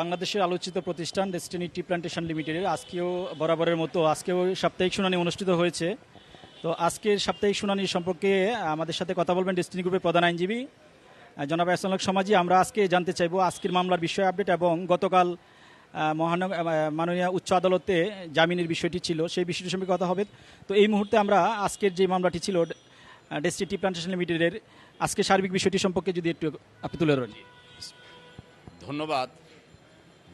বাংলাদেশের আলোচিত প্রতিষ্ঠান ডেস্টিনি টি প্ল্যান্টেশন লিমিটেডের আজকেও বরাবরের মতো, আজকেও সাপ্তাহিক শুনানি অনুষ্ঠিত হয়েছে। তো আজকের সাপ্তাহিক শুনানি সম্পর্কে আমাদের সাথে কথা বলবেন ডেস্টিনি গ্রুপের প্রধান আইনজীবী জনাব এসনক সমাজি। আমরা আজকে জানতে চাইব আজকের মামলার বিষয় আপডেট এবং গতকাল মহানগর মাননীয় উচ্চ আদালতে জামিনের বিষয়টি ছিল, সেই বিষয়টি সম্পর্কে কথা হবে। তো এই মুহূর্তে আমরা আজকের যে মামলাটি ছিল ডেস্টিনি টি প্ল্যান্টেশন লিমিটেডের আজকে সার্বিক বিষয়টি সম্পর্কে যদি একটু আপনি তুলে ধরেন। ধন্যবাদ।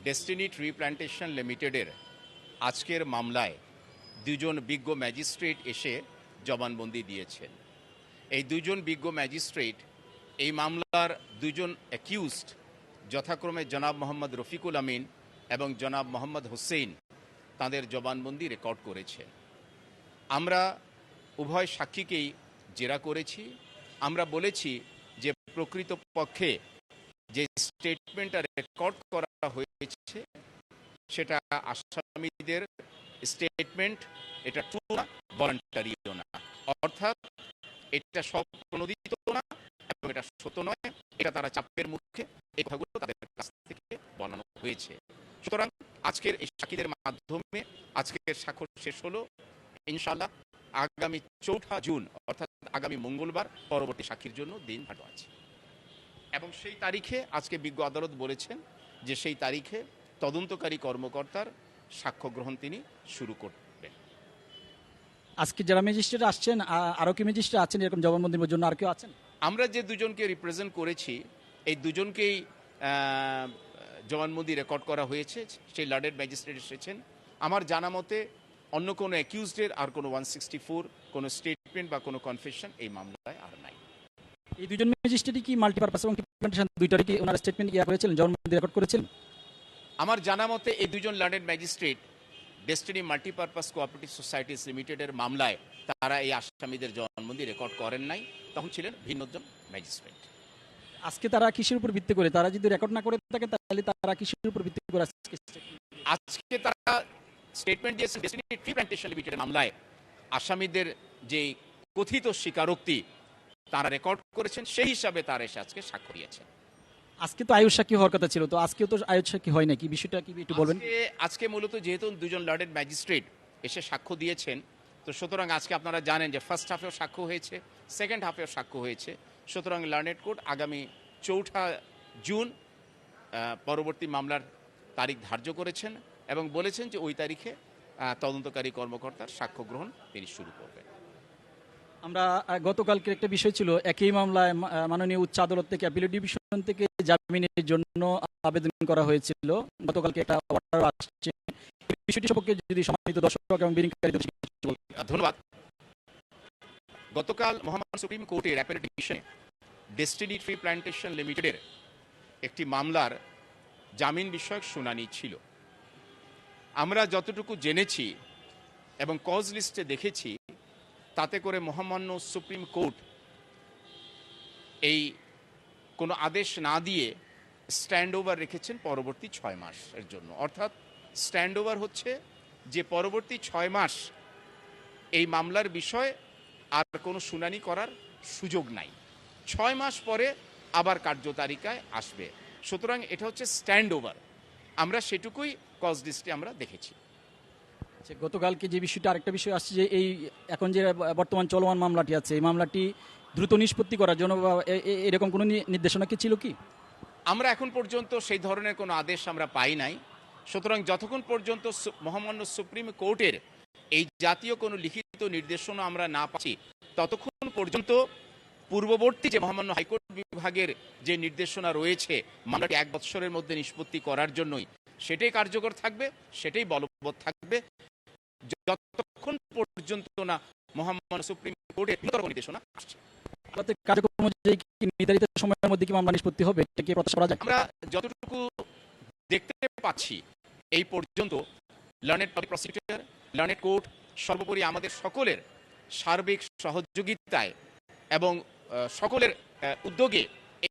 ডেস্টিনি ট্রি প্ল্যান্টেশন লিমিটেডের আজকের মামলায় দুজন বিজ্ঞ ম্যাজিস্ট্রেট এসে জবানবন্দি দিয়েছেন। এই দুজন বিজ্ঞ ম্যাজিস্ট্রেট এই মামলার দুজন অ্যাকিউজড যথাক্রমে জনাব মোহাম্মদ রফিকুল আমিন এবং জনাব মোহাম্মদ হোসেন তাদের জবানবন্দি রেকর্ড করেছেন। আমরা উভয় সাক্ষীকেই জেরা করেছি। আমরা বলেছি যে প্রকৃত পক্ষে যে স্টেটমেন্টটা রেকর্ড করা হয়েছে সেটা আসামিদের স্টেটমেন্ট এটা ট্রু না ভলান্টারিও না। অর্থাৎ এটা সব প্রণোদিত না, এবং এটা সত্য নয়, এটা তারা চাপের মুখে এই কথাগুলো তাদের কাছ থেকে বলানো হয়েছে। সুতরাং আজকের এই সাক্ষীদের মাধ্যমে আজকের স্বাক্ষর শেষ হলো ইনশাল্লাহ আগামী চৌঠা জুন, অর্থাৎ আগামী মঙ্গলবার পরবর্তী সাক্ষীর জন্য দিন ধার্য আছে। এবং সেই তারিখে আজকে বিজ্ঞ আদালত বলেছেন যে সেই তারিখে তদন্তকারী কর্মকর্তার সাক্ষ্য গ্রহণ তিনি শুরু করবেন। আজকে যারা ম্যাজিস্ট্রেট আসছেন আ- আরও কি ম্যাজিস্ট্রেট আছেন? এরকম জবানবন্দির জন্য আর কেউ আছেন? আমরা যে দুজনকে রিপ্রেজেন্ট করেছি এই দুজনকেই জবানবন্দি রেকর্ড করা হয়েছে। সেই লার্ডেড ম্যাজিস্ট্রেট এসেছেন। আমার জানা মতে অন্য কোনো অ্যাকিউজডের আর কোনো ওয়ান সিক্সটি ফোর কোনো স্টেটমেন্ট বা কোনো কনফেশন এই নাই এই দুজন ম্যাজিস্ট্রেটই কি মাল্টিপারপাস এবং প্ল্যান্টেশন দুইটারই কি ওনার স্টেটমেন্ট ইয়া করেছিলেন জবানবন্দি রেকর্ড করেছিলেন? আমার জানা মতে এই দুজন learned magistrate Destiny multipurpose cooperative societies লিমিটেডের মামলায় তারা এই আসামিদের জবানবন্দি রেকর্ড করেন নাই তখন ছিলেন ভিন্নজন ম্যাজিস্ট্রেট আজকে তারা কিসের উপর ভিত্তি করে? তারা যদি রেকর্ড না করে থাকে তাহলে তারা কিসের উপর ভিত্তি করে আজকে আজকে তারা স্টেটমেন্ট দিয়েছেন ডেস্টিনি ট্রি প্ল্যান্টেশন লিমিটেডের মামলায়। আসামিদের যে কথিত স্বীকারোক্তি তারা রেকর্ড করেছেন সেই হিসাবে তারা এসে আজকে সাক্ষ্য দিয়েছেন আজকে তো আয়ুষ সাক্ষী হওয়ার কথা ছিল তো আজকেও তো আয়ুষ সাক্ষী হয় নাকি? বিষয়টা কি একটু বলবেন? আজকে মূলত যেহেতু দুজন লর্ডেড ম্যাজিস্ট্রেট এসে সাক্ষ্য দিয়েছেন তো সুতরাং আজকে আপনারা জানেন যে ফার্স্ট হাফেও সাক্ষ্য হয়েছে সেকেন্ড হাফেও সাক্ষ্য হয়েছে। সুতরাং লার্নেড কোর্ট আগামী চৌঠা জুন পরবর্তী মামলার তারিখ ধার্য করেছেন এবং বলেছেন যে ওই তারিখে তদন্তকারী কর্মকর্তার সাক্ষ্য গ্রহণ তিনি শুরু করবেন। আমরা গতকালকে একটা বিষয় ছিল একই মামলায় মাননীয় উচ্চ আদালত থেকে অ্যাপিলেট ডিভিশন থেকে জামিনের জন্য আবেদন করা হয়েছিল। গতকালকে একটা অর্ডার আসছে। বিষয়টি সম্পর্কে যদি সম্মানিত দর্শক এবং। আহ, ধন্যবাদ। গতকাল মহামান্য সুপ্রিম কোর্টের অ্যাপেলেট ডিভিশনে ডেস্টিনি ট্রি প্ল্যান্টেশন লিমিটেডের একটি মামলার জামিন বিষয়ক শুনানি ছিল। আমরা যতটুকু জেনেছি এবং কজ লিস্টে দেখেছি তাতে করে মহামান্য সুপ্রিম কোর্ট এই কোনো আদেশ না দিয়ে স্ট্যান্ড ওভার রেখেছেন পরবর্তী ছয় মাসের জন্য। অর্থাৎ স্ট্যান্ড ওভার হচ্ছে যে পরবর্তী ছয় মাস এই মামলার বিষয়ে আর কোনো শুনানি করার সুযোগ নাই। ছয় মাস পরে আবার কার্যতালিকায় আসবে। সুতরাং এটা হচ্ছে স্ট্যান্ড ওভার আমরা সেটুকুই কজ লিস্টে আমরা দেখেছি। আচ্ছা, গতকালকে যে বিষয়টা আরেকটা বিষয় আসছে যে এই এখন যে বর্তমান চলমান মামলাটি আছে এই মামলাটি দ্রুত নিষ্পত্তি করার জন্য এরকম কোনো নির্দেশনা কি ছিল কি? আমরা এখন পর্যন্ত সেই ধরনের কোনো আদেশ আমরা পাই নাই। সুতরাং যতক্ষণ পর্যন্ত মহামান্য সুপ্রিম কোর্টের এই জাতীয় কোনো লিখিত নির্দেশনা আমরা না পাচ্ছি ততক্ষণ পর্যন্ত পূর্ববর্তী যে মহামান্য হাইকোর্ট বিভাগের যে নির্দেশনা রয়েছে মামলাটি এক বৎসরের মধ্যে নিষ্পত্তি করার জন্যই সেটাই কার্যকর থাকবে সেটাই বলবৎ থাকবে। যতক্ষণ পর্যন্ত না মহামান্য সুপ্রিম কোর্টের নির্দেশনা আসছে। কার্যক্রম অনুযায়ী কি নির্ধারিত সময়ের মধ্যে কি মামলা নিষ্পত্তি হবে এটা কি প্রত্যাশা করা যায়? আমরা যতটুকু দেখতে পাচ্ছি এই পর্যন্ত learned public prosecutor learned court সর্বোপরি আমাদের সকলের সার্বিক সহযোগিতায় এবং সকলের উদ্যোগে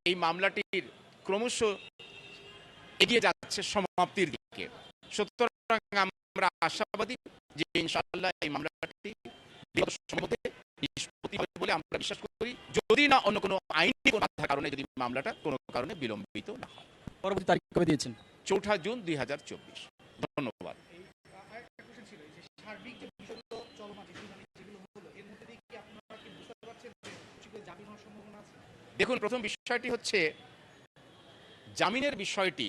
এই মামলাটির ক্রমশ এগিয়ে যাচ্ছে। সমাপ্তির দিকে। সুতরাং আমরা আশাবাদী যে ইনশাআল্লাহ এই মামলাটি নিষ্পত্তি হবে বলে আমরা বিশ্বাস করি। যদি না অন্য কোনো আইনি কোনো কারণে যদি মামলাটা কোনো কারণে বিলম্বিত না হয়। পরবর্তী তারিখ কবে দিয়েছেন? চৌঠা জুন দুই হাজার চব্বিশ। ধন্যবাদ। দেখুন প্রথম বিষয়টি হচ্ছে জামিনের বিষয়টি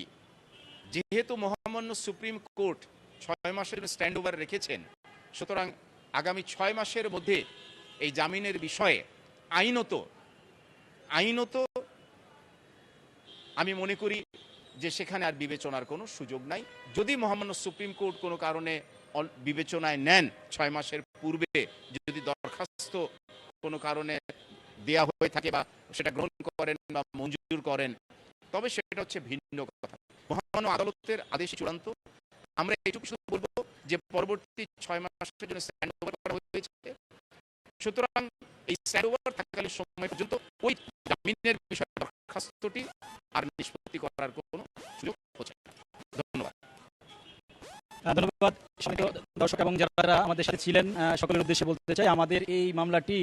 যেহেতু মহামান্য সুপ্রিম কোর্ট ছয় মাসের স্ট্যান্ড ওভার রেখেছেন, সুতরাং আগামী ছয় মাসের মধ্যে এই জামিনের বিষয়ে আইনত আইনত আমি মনে করি যে সেখানে আর বিবেচনার কোনো সুযোগ নাই। যদি মহামান্য সুপ্রিম কোর্ট কোনো কারণে বিবেচনায় নেন ছয় মাসের পূর্বে, যদি দরখাস্ত কোনো কারণে দেয়া হয়ে থাকে বা সেটা গ্রহণ করেন বা মঞ্জুর করেন, তবে সেটা হচ্ছে ভিন্ন কথা। মহামান্য আদালতের আদেশ চূড়ান্ত। আমরা এইটুকু শুধু বলব যে পরবর্তী ছয় মাসের জন্য স্ট্যান্ড ওভার করা হয়েছে। সুতরাং এই স্ট্যান্ড ওভার থাকাকালীন সময় পর্যন্ত ওই জামিনের বিষয়ে দরখাস্তটি আর নিষ্পত্তি করার কোনো সুযোগ হচ্ছে না। ধন্যবাদ। ধন্যবাদ। দর্শক এবং যারা আমাদের সাথে ছিলেন সকলের উদ্দেশ্যে বলতে চাই, আমাদের এই মামলাটি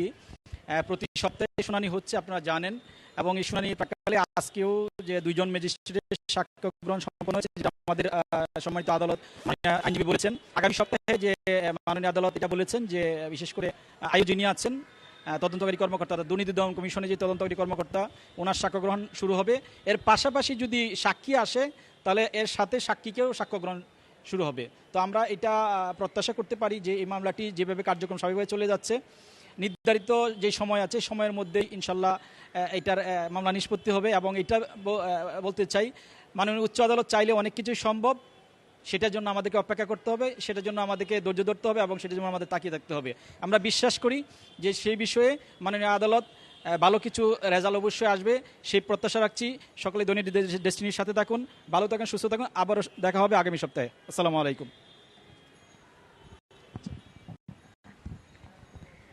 প্রতি সপ্তাহে শুনানি হচ্ছে, আপনারা জানেন। এবং এই শুনানি প্রাককালে আজকেও যে দুইজন ম্যাজিস্ট্রেটের সাক্ষ্য গ্রহণ সম্পন্ন হয়েছে, যেটা আমাদের সম্মানিত আদালত আইনজীবী বলেছেন। আগামী সপ্তাহে যে মাননীয় আদালত এটা বলেছেন যে, বিশেষ করে আয়ু যিনি আছেন তদন্তকারী কর্মকর্তা দুর্নীতি দমন কমিশনে যে তদন্তকারী কর্মকর্তা, ওনার সাক্ষ্য গ্রহণ শুরু হবে। এর পাশাপাশি যদি সাক্ষী আসে, তাহলে এর সাথে সাক্ষীকেও সাক্ষ্য গ্রহণ শুরু হবে। তো আমরা এটা প্রত্যাশা করতে পারি যে, এই মামলাটি যেভাবে কার্যক্রম স্বাভাবিকভাবে চলে যাচ্ছে, নির্ধারিত যে সময় আছে, সময়ের মধ্যে ইনশাল্লাহ এটার মামলা নিষ্পত্তি হবে এবং এটা বলতে চাই, মাননীয় উচ্চ আদালত চাইলে অনেক কিছুই সম্ভব। সেটার জন্য আমাদেরকে অপেক্ষা করতে হবে, সেটার জন্য আমাদেরকে ধৈর্য ধরতে হবে এবং সেটার জন্য আমাদের তাকিয়ে থাকতে হবে। আমরা বিশ্বাস করি যে সেই বিষয়ে মাননীয় আদালত ভালো কিছু রেজাল্ট অবশ্যই আসবে, সেই প্রত্যাশা রাখছি। সকলে দৈনিক ডেস্টিনির সাথে থাকুন, ভালো থাকুন, সুস্থ থাকুন, আবারও দেখা হবে আগামী সপ্তাহে। আসসালামু আলাইকুম।